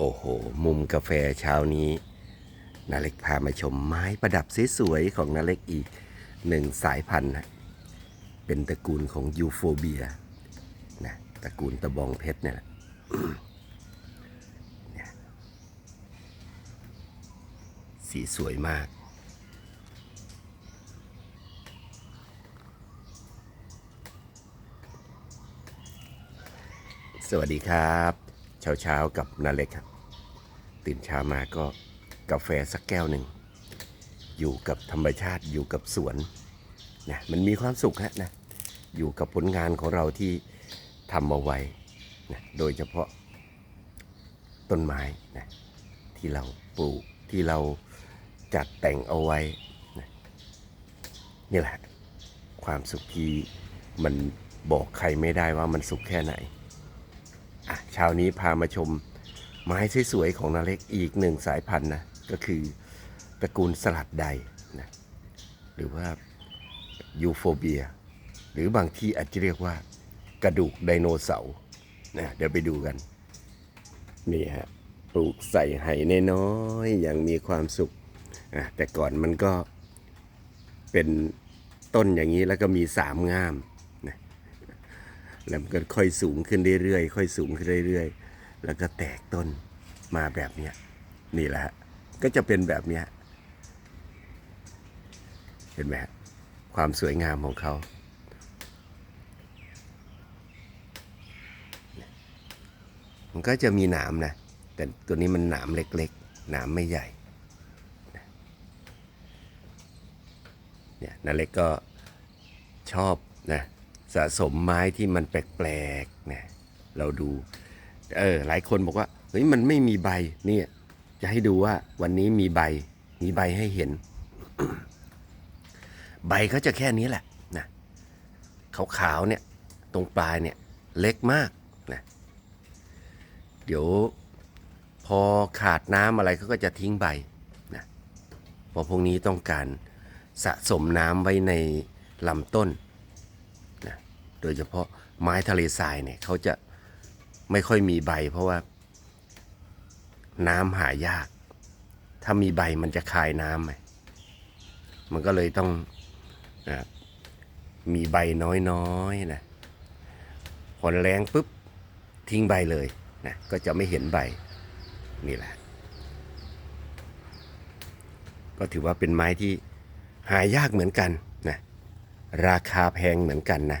โอ้โห มุมกาแฟเช้านี้นาเล็กพามาชมไม้ประดับสวยๆของนาเล็กอีกหนึ่งสายพันธุ์นะเป็นตระกูลของยูโฟเบียนะตระกูลตะบองเพชรเนี่ยแหละสีสวยมาก สวัสดีครับ เช้าเช้าๆกับนาเล็กครับตื่นเช้ามาก็กาแฟสักแก้วหนึ่ง อยู่กับธรรมชาติอยู่กับสวนนะมันมีความสุขฮะนะอยู่กับผลงานของเราที่ทำเอาไว้นะโดยเฉพาะต้นไม้นะที่เราปลูกที่เราจัดแต่งเอาไว้นะนี่แหละ ความสุขที่มันบอกใครไม่ได้ว่ามันสุขแค่ไหน เช้านี้พามาชมไม้สวยๆของนาเล็กอีกหนึ่งสายพันธุ์นะก็คือตระกูลสลัดใดนะหรือว่ายูโฟเบีย หรือบางที่อาจจะเรียกว่ากระดูกไดโนเสาร์นะเดี๋ยวไปดูกัน นี่ฮะปลูกใส่ไห่น้อยๆอย่างมีความสุขอะแต่ก่อนมันก็เป็นต้นอย่างนี้แล้วก็มีสามง่าม แล้วมันก็ค่อยสูงขึ้นเรื่อยๆค่อยสูงขึ้นเรื่อยๆ แล้วก็แตกต้นมาแบบเนี้ยนี่แหละฮะก็จะเป็นแบบเนี้ยเห็นไหมฮะความสวยงามของเขามันก็จะมีหนามนะ แต่ตัวนี้มันหนามเล็กๆ หนามไม่ใหญ่เนี่ยนาเล็กก็ชอบนะ สะสมไม้ที่มันแปลกๆนะเราดูเออหลายคนบอกว่าเฮ้ยมันไม่มีใบเนี่ยจะให้ดูว่าวันนี้มีใบมีใบให้เห็น ใบเขาจะแค่นี้แหละนะขาวๆเนี่ยตรงปลายเนี่ยเล็กมากนะเดี๋ยวพอขาดน้ำอะไรเขาก็จะทิ้งใบนะเพราะพวกนี้ต้องการสะสมน้ำไว้ในลำต้น โดยเฉพาะไม้ทะเลทรายเนี่ยเขาจะไม่ค่อยมีใบ เพราะว่าน้ำหายาก ถ้ามีใบมันจะคายน้ำไงมันก็เลยต้องนะมีใบน้อยๆนะพอแรงปุ๊บทิ้งใบเลยนะก็จะไม่เห็นใบนี่แหละ ก็ถือว่าเป็นไม้ที่หายากเหมือนกันนะราคาแพงเหมือนกันนะ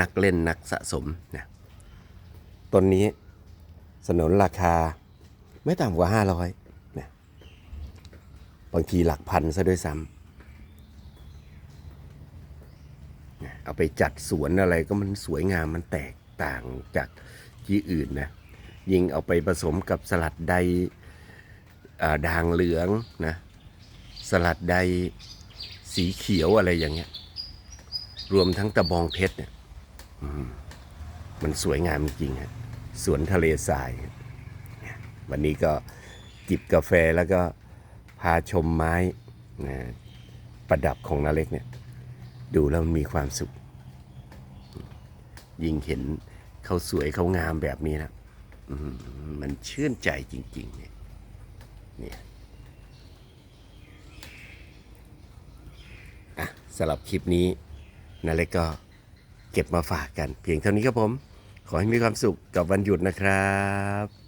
นักเล่นนักสะสมนะต้นนี้สนนราคาไม่ต่ำกว่า 500นะบางทีหลักพันซะด้วยซ้ำเอาไปจัดสวนอะไรก็มันสวยงามมันแตกต่างจากที่อื่นนะยิ่งเอาไปผสมกับสลัดใดาด่างเหลืองนะสลัดใดสีเขียวอะไรอย่างเงี้ยรวมทั้งตะบองเพชรเนี่ย มันสวยงามจริงๆฮะสวนทะเลทราย วันนี้ก็จิบกาแฟแล้วก็พาชมไม้นะประดับของนาเล็กเนี่ย ดูแล้วมันมีความสุข ยิ่งเห็นเขาสวยเขางามแบบนี้นะมันชื่นใจจริง ๆ เนี่ยเนี่ยอะสำหรับคลิปนี้นาเล็กก็ เก็บมาฝากกัน เพียงเท่านี้ครับผม ขอให้มีความสุขกับวันหยุดนะครับ